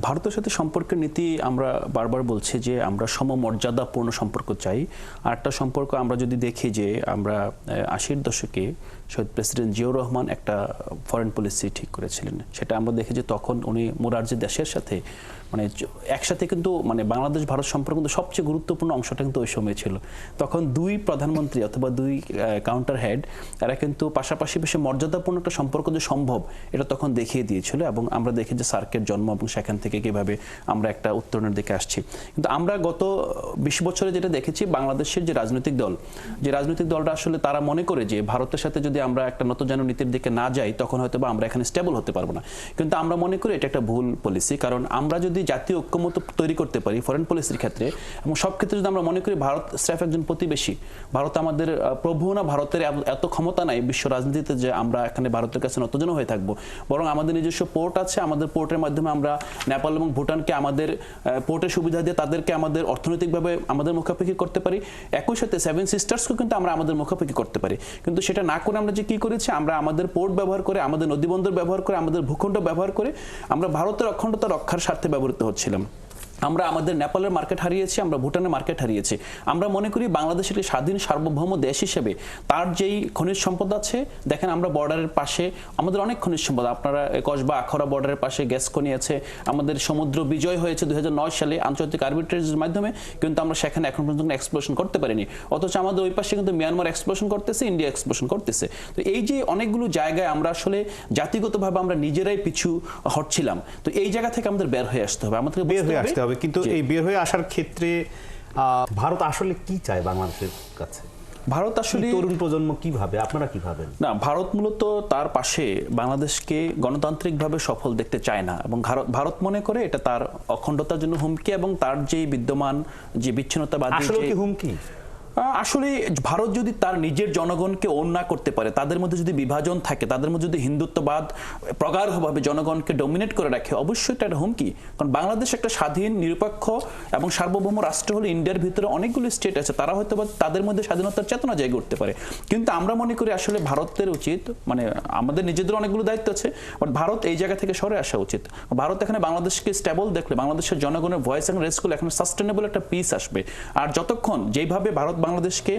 ভারতের সাথে সম্পর্কের নীতি আমরা বারবার বলছি যে আমরা সমমর্যাদাপূর্ণ সম্পর্ক চাই। আর একটা সম্পর্ক আমরা যদি দেখি যে আমরা আশির দশকে শহীদ প্রেসিডেন্ট জিয়াউর রহমান একটা ফরেন পলিসি ঠিক করেছিলেন। সেটা আমরা দেখি যে তখন উনি মোরারজি দেশের সাথে মানে একসাথে কিন্তু মানে বাংলাদেশ, ভারত সম্পর্ক কিন্তু সবচেয়ে গুরুত্বপূর্ণ অংশটা কিন্তু ওই সময় ছিল। তখন দুই প্রধানমন্ত্রী অথবা দুই কাউন্টার হেড এরা কিন্তু পাশাপাশি বেশি মর্যাদাপূর্ণ একটা সম্পর্ক যে সম্ভব, এটা তখন দেখিয়ে দিয়েছিল এবং আমরা দেখি যে সার্কের জন্ম এবং সেখান থেকে কীভাবে আমরা একটা উত্তরণের দিকে আসছি। কিন্তু আমরা গত বিশ বছরে যেটা দেখেছি, বাংলাদেশের যে রাজনৈতিক দল, যে রাজনৈতিক দলটা আসলে তারা মনে করে যে ভারতের সাথে যদি আমরা একটা নতুন নতজানু নীতির দিকে না যাই, তখন হয়তো বা আমরা এখানে স্টেবল হতে পারব না। কিন্তু আমরা মনে করি এটা একটা ভুল পলিসি কারণ আমরা যদি জাতীয় ঐক্যমত তৈরি করতে পারি ফরেন পলিসির ক্ষেত্রে, এবং সব ক্ষেত্রে যদি আমরা মনে করি ভারত স্রেফ একজন প্রতিবেশী, ভারত আমাদের প্রভু না ভারতের এত ক্ষমতা নাই বিশ্ব রাজনীতিতে যে আমরা এখানে ভারতের কাছে নতজন হয়ে থাকব। বরং আমাদের নিজস্ব পোর্ট আছে, আমাদের পোর্টের মাধ্যমে আমরা নেপাল এবং ভুটানকে আমাদের পোর্টের সুবিধা দিয়ে তাদেরকে আমাদের অর্থনৈতিকভাবে আমাদের মুখাপেক্ষি করতে পারি। একই সাথে সেভেন সিস্টার্সকেও কিন্তু আমরা আমাদের মুখাপেক্ষি করতে পারি। কিন্তু সেটা না করে আমরা যে কি করেছি, আমরা আমাদের পোর্ট ব্যবহার করে, আমাদের নদীবন্দর ব্যবহার করে, আমাদের ভূখণ্ড ব্যবহার করে, আমরা ভারতের অখণ্ডতা রক্ষার স্বার্থে ব্যবহৃত হচ্ছিলাম। আমরা আমাদের নেপালের মার্কেট হারিয়েছি আমরা ভুটানের মার্কেট হারিয়েছি। আমরা মনে করি বাংলাদেশ একটি স্বাধীন সার্বভৌম দেশ হিসেবে তার যেই খনিজ সম্পদ আছে দেখেন আমরা বর্ডারের পাশে আমাদের অনেক খনিজ সম্পদ আপনারা কসবা আখড়া বর্ডারের পাশে গ্যাস খনি আছে আমাদের সমুদ্র বিজয় হয়েছে দুই সালে আন্তর্জাতিক আর্বিট্রেজের মাধ্যমে কিন্তু আমরা সেখানে এখন পর্যন্ত এক্সপ্লোশন করতে পারিনি। অথচ আমাদের ওই পাশে কিন্তু মিয়ানমার এক্সপ্লোশন করতেছে ইন্ডিয়া এক্সপ্লোশন করতেছে। তো এই যে অনেকগুলো জায়গায় আমরা আসলে জাতিগতভাবে আমরা নিজেরাই পিছু হটছিলাম তো এই জায়গা থেকে আমাদের বের হয়ে আসতে হবে আমাদের বের হয়ে আসতে হবে। কিন্তু এই বের হয়ে আসার ক্ষেত্রে ভারত আসলে কি চায় বাংলাদেশের কাছে? ভারত আসলে তরুণ প্রজন্ম কীভাবে? আপনারা কি ভাবেন? না ভারত মূলত তার পাশে বাংলাদেশকে গণতান্ত্রিকভাবে সফল দেখতে চায় না এবং ভারত ভারত মনে করে এটা তার অখণ্ডতার জন্য হুমকি এবং তার যে বিদ্যমান যে বিচ্ছিন্নতাবাদী আসলে কি হুমকি? আসলে ভারত যদি তার নিজের জনগণকে না করতে পারে, তাদের মধ্যে যদি বিভাজন থাকে, তাদের মধ্যে যদি হিন্দুত্ববাদ প্রগাঢ়ভাবে জনগণকে ডমিনেট করে রাখে, অবশ্যই এটা একটা হুমকি। কারণ বাংলাদেশ একটা স্বাধীন, নিরপেক্ষ এবং সার্বভৌম রাষ্ট্র হলে ইন্ডিয়ার ভিতরে অনেকগুলো স্টেট আছে, তারা হয়তো বা তাদের মধ্যে স্বাধীনতার চেতনা জায়গা করতে পারে। কিন্তু আমরা মনে করি আসলে ভারতের উচিত মানে আমাদের নিজেদের অনেকগুলো দায়িত্ব আছে বাট ভারত এই জায়গা থেকে সরে আসা উচিত। ভারত এখানে বাংলাদেশকে স্টেবল দেখলে, বাংলাদেশের জনগণের ভয়েস এবং রেস করলে এখানে সাস্টেনেবল একটা পিস আসবে। আর যতক্ষণ যেইভাবে ভারত বাংলাদেশকে